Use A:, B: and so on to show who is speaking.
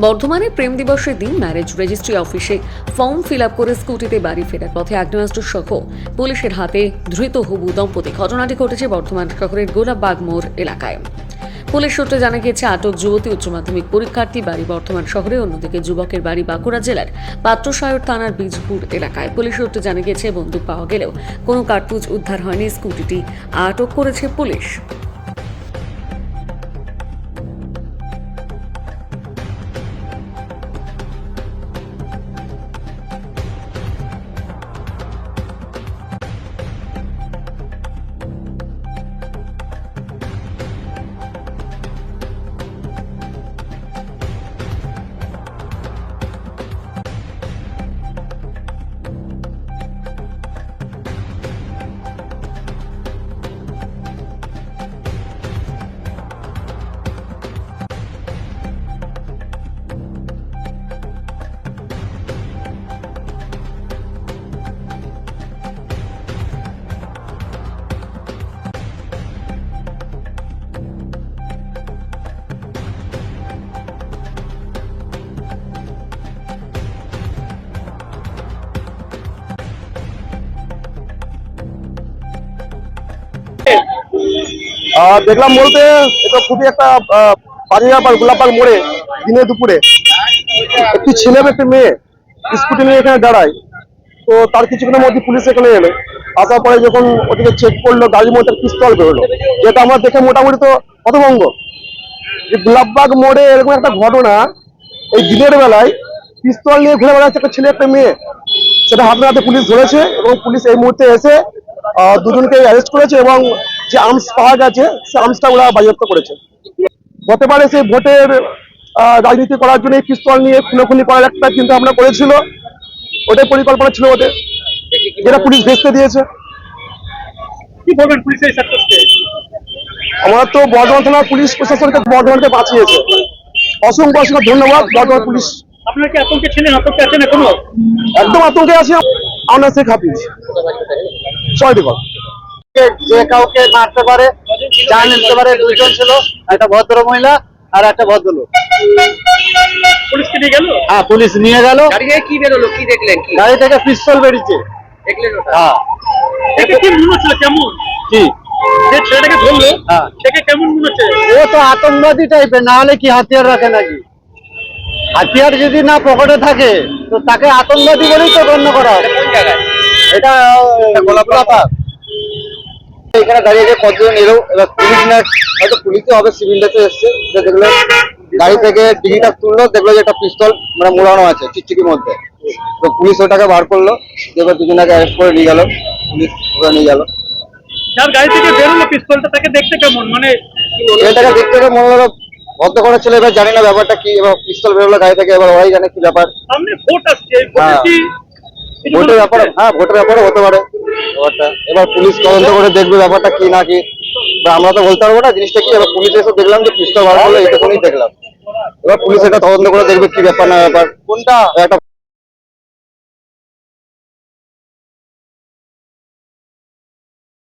A: বর্ধমানে প্রেম দিবসের দিন ম্যারেজ রেজিস্ট্রি অফিসে ফর্ম ফিল আপ করে স্কুটিতে বাড়ি ফেরার পথে আগ্নেয়াস্ত্র সহ পুলিশের হাতে ধৃত হবু দম্পতি। ঘটনাটি ঘটেছে বর্ধমান শহরের গোলাপবাগ মোড় এলাকায়। পুলিশ সূত্রে জানা গিয়েছে, আটক যুবতী উচ্চ মাধ্যমিক পরীক্ষার্থী বাড়ি বর্ধমান শহরে, অন্যদিকে যুবকের বাড়ি বাঁকুড়া জেলার পাত্রসায়র থানার বীজপুর এলাকায়। পুলিশ সূত্রে জানা গিয়েছে, বন্দুক পাওয়া গেলেও কোনো কার্তুজ উদ্ধার হয়নি। স্কুটিটি আটক করেছে পুলিশ।
B: আহ, দেখলাম বলতে এটা খুবই একটা বাজে ব্যাপার গোলাপবাগ মোড়ে দিনে দুপুরে। একটি ছেলে একটি মেয়ে স্কুটি নিয়ে এখানে দাঁড়ায়। তো তার কিছুক্ষণের মধ্যে পুলিশ এখানে এলো। আসার পরে যখন ওদিকে চেক করল গাড়ির মধ্যে পিস্তল বেরোলো যেটা আমরা দেখে মোটামুটি তো হতভঙ্গ যে গোলাপবাগ মোড়ে এরকম একটা ঘটনা এই দিনের বেলায় পিস্তল নিয়ে ঘুরে বেড়াচ্ছে একটা ছেলে একটা মেয়ে। সেটা হাতে হাতে পুলিশ ধরেছে এবং পুলিশ এই মুহূর্তে এসে দুজনকে অ্যারেস্ট করেছে এবং যে আর্মস পাওয়া গেছে সে আর্মসটা ওরা বাজেয়াপ্ত করেছে। হতে পারে সেই ভোটের রাজনীতি করার জন্য এই পিস্তল নিয়ে খুনোখুনি করার একটা চিন্তা ভাবনা করেছিল। ওটাই পরিকল্পনা ছিল ওদের। যেটা পুলিশ ভেস্তে দিয়েছে।
C: কি বলবেন পুলিশের
B: আমার তো বর্ধমান থানার পুলিশ প্রশাসনকে বর্ধমানকে বাঁচিয়েছে অসংখ্য অসংখ্য ধন্যবাদ বর্ধমান পুলিশ।
C: আপনার কি আতঙ্কে ছিলেন? আতঙ্কে আছেন এখনও?
B: একদম আতঙ্কে আছে। আমরা শেখ হাফিজ। ছয়
D: যে কাউকে মারতে পারে জান নিতে পারে দুজন ছিল একটা ভদ্র মহিলা আর একটা ভদ্রলোক।
C: পুলিশকে নিয়ে গেল?
D: হ্যাঁ পুলিশ নিয়ে গেল।
E: গাড়ি থেকে কি বেরোলো? কি দেখলেন? কি?
D: গাড়ি থেকে পিস্তল বেরিয়েছে।
E: দেখলেন ওটা?
D: হ্যাঁ।
C: একে কি মনে হচ্ছিল কেমন?
D: কি?
C: যে ছেলেটাকে ধরলো
D: হ্যাঁ।
C: দেখে কেমন মনে হচ্ছে?
D: ও তো আতঙ্কবাদী টাইপের না হলে কি হাতিয়ার রাখে নাকি? হাতিয়ার যদি না পকেটে থাকে তো তাকে আতঙ্কবাদী বলেই তো গণ্য করা
E: জায়গায়
D: এটা গোলাপাক এখানে দাঁড়িয়ে কতজন এলো? এবার পুলিশ না হয়তো পুলিশে হবে সিভিল ড্রেসে এসছে। যে দেখল গাড়ি থেকে ডিগিটা তুললো দেখল যে একটা পিস্তল মানে মোড়ানো আছে চিকচিকির মধ্যে। তো পুলিশ ওটাকে বার করল এবার দুজনকে অ্যারেস্ট করে নিয়ে গেল। পুলিশ ওরা নিয়ে গেল।
C: যার গাড়ি থেকে বেরোলো পিস্তলটা তাকে দেখতে কেমন? মানে
D: এটাকে দেখতে মনে হলো ভদ্র করা ছেলে এবার জানি না ব্যাপারটা কি এবার পিস্তল বেরোলো গাড়ি থেকে এবার ওরাই জানে কি ব্যাপার।
C: সামনে ভোট আসছে
D: হ্যাঁ। ভোটের ব্যাপারে হ্যাঁ ভোটের ব্যাপারে হতে পারে। ব্যাপারটা। এবার পুলিশ তদন্ত করে দেখবে ব্যাপারটা কি না কি। বা আমরা তো বলতে পারব না জিনিসটা কি এবার পুলিশ এসে দেখলাম যে পিস্তল বার করল এইটুকুনি দেখলাম। এবার পুলিশ এটা তদন্ত করে দেখবে কি ব্যাপার না ব্যাপার। কোনটা? একটা